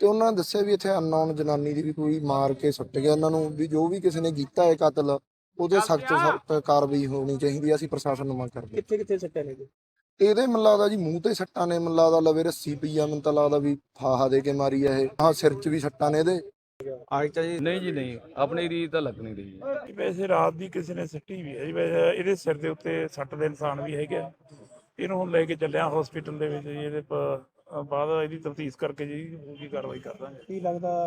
ਤੇ ਉਹਨਾਂ ਨੇ ਦੱਸਿਆ ਵੀ ਇੱਥੇ ਅਨਨੋਨ ਜਨਾਨੀ ਦੀ ਵੀ ਕੋਈ ਮਾਰ ਕੇ ਸੁੱਟ ਗਿਆ। ਇਹਨਾਂ ਨੂੰ ਵੀ ਜੋ ਵੀ ਕਿਸੇ ਨੇ ਕੀਤਾ ਹੈ ਕਤਲ ਉਹਦੇ ਸਖਤ ਸਖਤ ਕਾਰਵਾਈ ਹੋਣੀ ਚਾਹੀਦੀ ਹੈ ਅਸੀਂ ਪ੍ਰਸ਼ਾਸਨ ਨੂੰ ਮੰਗ ਕਰਦੇ। ਕਿੱਥੇ ਕਿੱਥੇ ਸੱਟਾਂ ਨੇ ਜੀ? ਇਹਦੇ ਮੈਨੂੰ ਲੱਗਦਾ ਜੀ ਮੂੰਹ ਤੇ ਸੱਟਾਂ ਨੇ। ਮੈਨੂੰ ਲੱਗਦਾ ਲਵੇ ਰੱਸੀ ਪਈ ਆ ਮੈਨੂੰ ਤਾਂ ਲੱਗਦਾ ਵੀ ਫਾਹਾ ਦੇ ਕੇ ਮਾਰੀ ਆ ਇਹ। ਹਾਂ ਸਿਰ 'ਚ ਵੀ ਸੱਟਾਂ ਨੇ ਇਹਦੇ। ਅੱਜ ਤਾਂ ਜੀ ਨਹੀਂ ਜੀ ਨਹੀਂ। ਆਪਣੀ ਰੀਤ ਤਾਂ ਲੱਗ ਨਹੀਂ ਰਹੀ ਜੀ ਵੈਸੇ ਰਾਤ ਦੀ ਕਿਸੇ ਨੇ ਸੱਟੀ ਵੀ ਹੈ ਜੀ। ਵੈਸੇ ਇਹਦੇ ਸਿਰ ਦੇ ਉੱਤੇ ਸੱਟ ਦੇ ਨਿਸ਼ਾਨ ਵੀ ਹੈਗੇ। ਇਹਨੂੰ ਹੁਣ ਲੈ ਕੇ ਚੱਲਿਆ ਹਸਪੀਟਲ ਦੇ ਵਿੱਚ ਜੀ ਇਹਦੇ ਬਾਅਦ ਇਹਦੀ ਤਫਤੀਸ਼ ਕਰਕੇ ਜੀ ਪੂਰੀ ਕਾਰਵਾਈ ਕਰ ਦਾਂਗੇ। ਕੀ ਲੱਗਦਾ?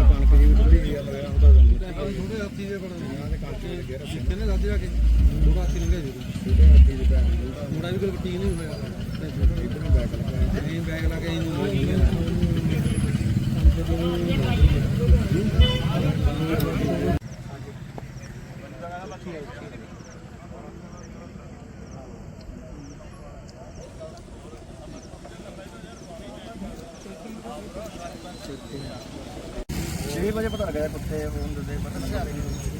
ਕਣਕ ਦੀ ਥੋੜੀ ਜਿਹੀ ਗੱਲ ਹੈ ਉਹਦਾ ਥੋੜੇ ਹੱਥੀ ਦੇ ਬਣਾ ਇੱਥੇ ਨੇ ਦਾਦੇ ਜਾ ਕੇ ਥੋੜਾ ਹੱਥੀ ਲੰਘਿਆ ਜੀ ਮੁੰਡਾ ਵੀ ਕੋਈ ਠੀਕ ਨਹੀਂ ਹੋਇਆ ਨਹੀਂ ਬੈਗ ਲਾ ਕੇ ਇਹਨੂੰ ਛੇ ਵਜੇ ਪਤਾ ਲੱਗਿਆ ਕੁੱਤੇ ਹੋਣ ਦੇ, ਪਤਾ ਲੱਗਿਆ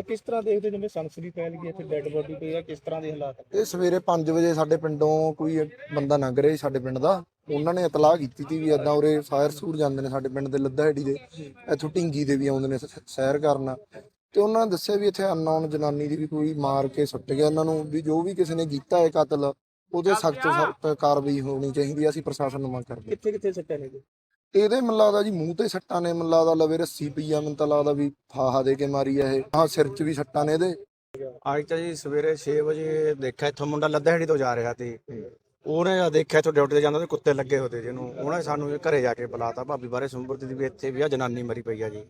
ਇਹ ਕਿਸ ਤਰ੍ਹਾਂ ਦੇਖਦੇ ਹੋ ਜਿਵੇਂ ਸਨਸਰੀ ਫੈਲ ਗਈ ਇੱਥੇ ਡੈੱਡ ਬੋਡੀ ਪਈ ਆ ਕਿਸ ਤਰ੍ਹਾਂ ਦੇ ਹਾਲਾਤ ਇਹ ਸਵੇਰੇ 5 ਵਜੇ ਸਾਡੇ ਪਿੰਡੋਂ ਕੋਈ ਬੰਦਾ ਲੰਘ ਰਿਹਾ ਸੀ ਸਾਡੇ ਪਿੰਡ ਦਾ। ਉਹਨਾਂ ਨੇ ਇਤਲਾਹ ਕੀਤੀ ਸੀ ਵੀ ਏਦਾਂ ਉਰੇ ਫਾਇਰ ਸੂਰ ਜਾਂਦੇ ਨੇ ਸਾਡੇ ਪਿੰਡ ਦੇ ਲੱਦਾ ਹੈੜੀ ਦੇ। ਇੱਥੋਂ ਢਿੰਗੀ ਦੇ ਵੀ ਆਉਂਦੇ ਨੇ ਸ- ਸੈਰ ਕਰਨ। ਤੇ ਉਹਨਾਂ ਨੇ ਦੱਸਿਆ ਵੀ ਇੱਥੇ ਅਨਨੋਨ ਜਨਾਨੀ ਦੀ ਵੀ ਕੋਈ ਮਾਰ ਕੇ ਸੁੱਟ ਗਿਆ ਇਹਨਾਂ ਨੂੰ ਵੀ ਜੋ ਵੀ ਕਿਸੇ ਨੇ ਕੀਤਾ ਹੈ ਕਤਲ ਉਹਦੇ ਸਖਤ ਸਖਤ ਕਾਰਵਾਈ ਹੋਣੀ ਚਾਹੀਦੀ ਹੈ ਅਸੀਂ ਪ੍ਰਸ਼ਾਸਨ ਨੂੰ ਮੰਗ ਕਰਦੇ ਹਾਂ। ਕਿੱਥੇ ਕਿੱਥੇ ਸੱਟਾਂ ਨੇ ਜੀ ਇਹਦੇ ਮੈਨੂੰ ਲੱਗਦਾ ਜੀ ਮੂੰਹ ਤੇ ਸੱਟਾਂ ਨੇ, ਮੈਨੂੰ ਲੱਗਦਾ ਲਵੇ ਰੱਸੀ ਪਈ ਆ, ਮੈਨੂੰ ਤਾਂ ਲੱਗਦਾ ਵੀ ਫਾਹਾ ਦੇ ਕੇ ਮਾਰੀ ਆ ਇਹ। ਹਾਂ ਸਿਰ 'ਚ ਵੀ ਸੱਟਾਂ ਨੇ ਇਹਦੇ। ਅੱਜ ਤਾਂ ਜੀ ਸਵੇਰੇ 6 ਵਜੇ ਦੇਖਿਆ, ਇੱਥੋਂ ਮੁੰਡਾ ਲੱਦਹੜੀ ਤੋਂ ਜਾ ਰਿਹਾ ਸੀ। ਉਹਨੇ ਜਦ ਦੇਖਿਆ ਇੱਥੋਂ ਡਿਊਟੀ ਤੇ ਜਾਂਦਾ ਤੇ ਕੁੱਤੇ ਲੱਗੇ ਹੋਤੇ ਜਿਹਨੂੰ। ਉਹਨੇ ਸਾਨੂੰ ਘਰੇ ਜਾ ਕੇ ਬੁਲਾਤਾ, ਭਾਬੀ ਬਾਰੇ ਸੁੰਬਰਤੀ ਦੀ ਵੀ ਇੱਥੇ ਵੀ ਆ, ਜਨਾਨੀ ਮਰੀ ਪਈ ਆ ਜੀ।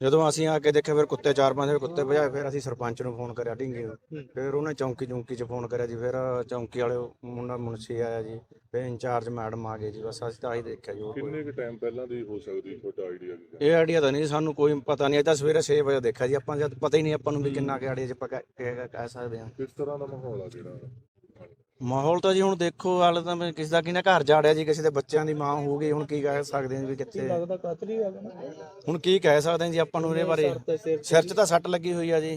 ਜਦੋਂ ਅਸੀਂ ਆ ਕੇ ਦੇਖਿਆ ਫਿਰ ਕੁੱਤੇ ਚਾਰ ਪੰਜ ਕੁੱਤੇ ਭਜਾਏ ਫਿਰ ਅਸੀਂ ਸਰਪੰਚ ਨੂੰ ਫੋਨ ਕਰਿਆ ਢਿੰਗੇ ਫਿਰ ਉਹਨੇ ਚੌਂਕੀ ਚੌਂਕੀ 'ਚ ਫੋਨ ਕਰਿਆ ਜੀ ਫਿਰ ਚੌਂਕੀ ਵਾਲੇ ਮੁੰਡਾ ਮੁਨਸੀ ਆਇਆ ਜੀ ਫਿਰ ਇੰਚਾਰਜ ਮੈਡਮ ਆ ਗਏ ਜੀ ਬਸ ਅਸੀਂ ਤਾਂ ਆਹੀ ਦੇਖਿਆ ਜੀ ਹੋਰ ਕੋਈ- ਕਿੰਨੇ ਕੁ ਟਾਈਮ ਪਹਿਲਾਂ ਦੀ ਹੋ ਸਕਦੀ ਤੁਹਾਡਾ ਆਈਡੀਆ ਕੀ? ਹੈ? ਇਹ ਆਈਡੀਆ ਤਾਂ ਨਹੀਂ ਸਾਨੂੰ ਕੋਈ ਪਤਾ ਨਹੀਂ ਇਹ ਤਾਂ ਸਵੇਰੇ 6 ਵਜੇ ਦੇਖਿਆ ਜੀ ਆਪਾਂ ਜਦ ਪਤਾ ਹੀ ਨਹੀਂ ਆਪਾਂ ਨੂੰ ਵੀ ਕਿੰਨਾ ਕਿ ਆਈਡੀਆ ਚ ਆਪਾਂ ਕਹਿ ਕਹਿ- ਕਹਿ ਸਕਦੇ ਹਾਂ। ਕਿਸ ਤਰ੍ਹਾਂ ਦਾ ਮਾਹੌਲ ਆ ਜਿਹੜਾ? ਮਾਹੌਲ ਤਾਂ ਜੀ ਹੁਣ ਦੇਖੋ ਹਾਲੇ ਤਾਂ ਵੀ ਕਿਸੇ ਦਾ ਕਿਨੇ ਘਰ ਜਾੜਿਆ ਜੀ ਕਿਸੇ ਦੇ ਬੱਚਿਆਂ ਦੀ ਮਾਂ ਹੋ ਗਈ ਹੁਣ ਕੀ ਕਹਿ ਸਕਦੇ ਹਾਂ ਵੀ ਕਿੱਥੇ। ਲੱਗਦਾ ਕਾਤਲ ਹੀ ਆ ਗਿਆ ਹੁਣ ਕੀ ਕਹਿ ਸਕਦੇ ਹਾਂ ਜੀ ਆਪਾਂ ਨੂੰ ਇਹਦੇ ਬਾਰੇ। ਸਰ ਤੇ 'ਚ ਸੱਟ ਲੱਗੀ ਹੋਈ ਆ ਜੀ।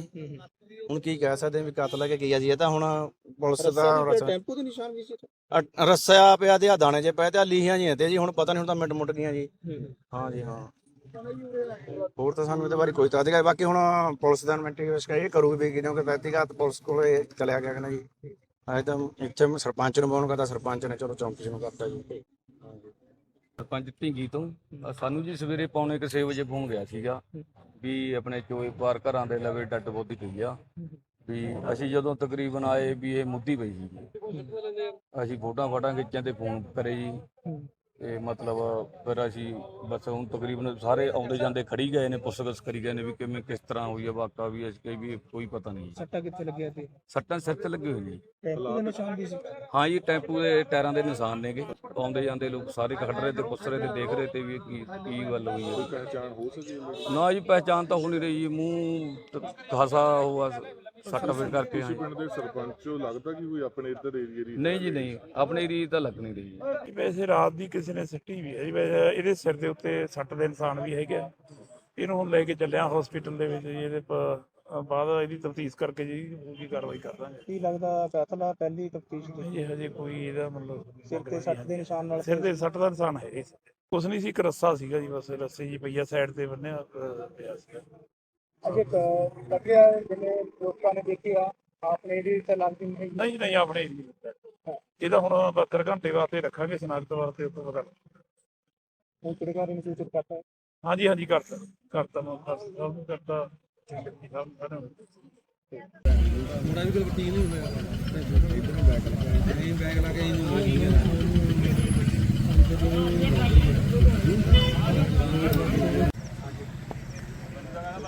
ਹੁਣ ਕੀ ਕਹਿ ਸਕਦੇ ਹਾਂ ਵੀ ਕਤਲ ਹੈ ਕਿ ਕੀ ਆ ਜੀ ਇਹ ਤਾਂ ਹੁਣ ਪੁਲਿਸ ਦਾ ਪਿਆ, ਟੈਂਪੂ ਦੇ ਨਿਸ਼ਾਨ ਵੀ ਸੀ ਇੱਥੇ। ਅ- ਰੱਸਿਆ ਪਿਆ ਤੇ ਆ ਦਾਣੇ 'ਚ ਪਏ ਤੇ ਆ ਲੀਹਾਂ ਜੀ ਤੇ ਜੀ ਹੁਣ ਪਤਾ ਨਹੀਂ ਹੁਣ ਤਾਂ ਮਿੰਟ ਮੁੱਟ ਗਈਆਂ ਜੀ। ਹੂੰ, ਜੀ ਹਾਂ। ਹੋਰ ਤਾਂ ਸਾਨੂੰ ਇਹਦੇ ਬਾਰੇ ਕੋਈ ਤਾਂ ਅਧਿਕਾਰ ਬਾਕੀ ਹੁਣ ਪੁਲਿਸ ਦਾ ਇਨਵੈਸਟੀਗੇਸ਼ਨ ਇਹ ਕਰੂਗੀ ਵੀ ਕਿਉਂਕਿ ਵਿਅਕਤੀਗਤ ਪੁਲਿਸ ਕੋਲੇ ਚਲਿਆ ਗਿਆ ਕਿ ਨਾ ਜੀ। ਅਜੇ ਇੱਥੇ ਮੈਂ ਸਰਪੰਚ ਨੂੰ ਫੋਨ ਕਰਦਾ ਸਰਪੰਚ ਨੇ ਚਲੋ ਚੌਂਕੀ ਨੂੰ ਕਰਤਾ ਜੀ। ਸਰਪੰਚ ਢਿੰਗੀ ਤੋਂ। ਅ, ਸਾਨੂੰ ਜੀ ਸਵੇਰੇ ਪੌਣੇ 6 ਵਜੇ ਫੋਨ ਗਿਆ ਸੀਗਾ ਵੀ ਆਪਣੇ ਚੋਏ ਪਾਰ ਘਰਾਂ ਦੇ ਲਵੇ ਡੱਡ ਬੋਦੀ ਪਈ ਆ। ਵੀ ਅਸੀਂ ਜਦੋਂ ਤਕਰੀਬਨ ਆਏ ਵੀ ਇਹ ਮੁੱਦੀ ਪਈ ਸੀ। ਅਸੀਂ ਫੋਟੋਆਂ ਫਾਟਾਂ ਖਿੱਚਾਂ ਤੇ ਫੋਨ ਕਰੇ ਜੀ। ਤੇ ਮਤਲਬ ਫਿਰ ਅਸੀਂ ਬਸ ਹੁਣ ਤਕਰੀਬਨ ਸਾਰੇ ਆਉਂਦੇ ਜਾਂਦੇ ਖੜੀ ਗਏ ਨੇ ਪੁੱਛਗਿੱਛ ਕਰੀ ਗਏ ਨੇ ਵੀ ਕਿਵੇਂ ਕਿਸ ਤਰ੍ਹਾਂ ਹੋਈ ਹੈ ਵਾਕਾ ਵੀ ਅਸੀਂ ਵੀ ਕੋਈ ਪਤਾ ਨਹੀਂ ਸੱਟਾ ਕਿੱਥੇ ਲੱਗਿਆ ਤੇ ਸੱਟਾਂ ਸਿਰ ਤੇ ਲੱਗੇ ਹੋਏ ਨੇ। ਟੈਂਪੂ ਦੇ ਨਿਸ਼ਾਨ ਵੀ ਸੀ? ਹਾਂ ਜੀ ਟੈਂਪੂ ਦੇ ਟਾਇਰਾਂ ਦੇ ਨਿਸ਼ਾਨ ਨੇਗੇ। ਆਉਂਦੇ ਜਾਂਦੇ ਲੋਕ ਸਾਰੇ ਖੜ ਰਹੇ ਤੇ ਪੁੱਛ ਰਹੇ ਤੇ ਦੇਖ ਰਹੇ ਤੇ ਵੀ ਕੀ ਕੀ ਗੱਲ ਹੋਈ ਹੈ ਪਹਿਚਾਣ ਹੋ ਸਕੀ ਇਹਨਾਂ ਦੀ? ਨਾ ਜੀ ਪਹਿਚਾਨ ਤਾਂ ਹੋ ਨਹੀਂ ਰਹੀ ਜੀ। ਮੂੰਹ ਤ- ਖਾਸਾ ਹੋਆ ਸੱਟ ਕਰਕੇ ਹਾਂ ਤੁਸੀਂ। ਪਿੰਡ ਦੇ ਸਰਪੰਚ ਹੋ ਲੱਗਦਾ ਕਿ ਕੋਈ ਆਪਣੇ ਇੱਧਰ ਏਰੀਏ ਦੀ ਨਹੀਂ ਜੀ ਨਹੀਂ। ਆਪਣੀ ਰੀਤ ਤਾਂ ਲੱਗ ਨਹੀਂ ਰਹੀ। ਜੀ ਵੈਸੇ ਰਾਤ ਦੀ ਕਿਸੇ ਨੇ ਸਿੱਟੀ ਵੀ ਹੈ ਜੀ ਵੈਸੇ ਇਹਦੇ ਸਿਰ ਦੇ ਉੱਤੇ ਸੱਟ ਦੇ ਨਿਸ਼ਾਨ ਵੀ ਹੈਗੇ ਆ। ਇਹਨੂੰ ਹੁਣ ਲੈ ਕੇ ਚੱਲਿਆ ਹਸਪੀਟਲ ਦੇ ਵਿੱਚ ਜੀ ਇਹਦੇ ਪ- ਬਾਅਦ ਇਹਦੀ ਤਫਤੀਸ਼ ਕਰਕੇ ਜੀ ਪੂਰੀ ਕਾਰਵਾਈ ਕਰ ਦਾਂਗੇ। ਕੀ ਲੱਗਦਾ ਕਾਤਲ ਆ ਪਹਿਲੀ ਤਫਤੀਸ਼ ਦੇ? ਜੀ ਹਜੇ ਕੋਈ ਇਹਦਾ ਮਤਲਬ ਸਿਰ ਤੇ ਸੱਟ ਦੇ ਨਿਸ਼ਾਨ ਨਾਲ ਸਿਰ ਦੇ ਸੱਟ ਦਾ ਨਿਸ਼ਾਨ ਹੈ ਇਸ ਕੁਛ ਨਹੀਂ ਸੀ ਇੱਕ ਰੱਸਾ ਸੀਗਾ ਜੀ ਬਸ ਰੱਸੇ ਜੀ ਪਈਆ ਸਾਈਡ ਤੇ ਬੰਨਿਆ ਪਿਆ ਸੀਗਾ। ਅਜੇ ਲੱਗਿਆ ਜਿਵੇਂ ਲੋਕਾਂ ਨੇ ਦੇਖਿਆ ਆਪਨੇ ਇਹਦੀ ਤਾਂ ਲੱਗਦੀ ਨਹੀਂ ਨਹੀਂ ਨਹੀਂ ਆਪਣੇ ਏਰੀਏ ਵਿੱਚ। ਇਹਦਾ ਹੁਣ 72 ਘੰਟੇ ਵਾਸਤੇ ਰੱਖਾਂਗੇ ਸਨਾਖਤ ਵਾਸਤੇ ਤੋਂ ਪਤਾ ਹੁਣ ਕਿਹੜੇ ਨੂੰ ਸੂਚਿਤ ਕਰਤਾ ਹਾਂਜੀ ਹਾਂਜੀ ਕਰਤਾ। ਕਰਤਾ ਮੈਂ ਬਸ ਸਭ ਨੂੰ ਕਰਤਾ। ਠੀਕ ਹੈ ਜੀ, ਸਭ ਨੂੰ ਸਾਰਿਆਂ ਨੂੰ। ਮੁੰਡਾ ਵੀ ਕੋਈ ਵਕੀਲ ਨਹੀਂ ਹੋਇਆ ਨਹੀਂ ਬੈਗ ਲਾ ਕੇ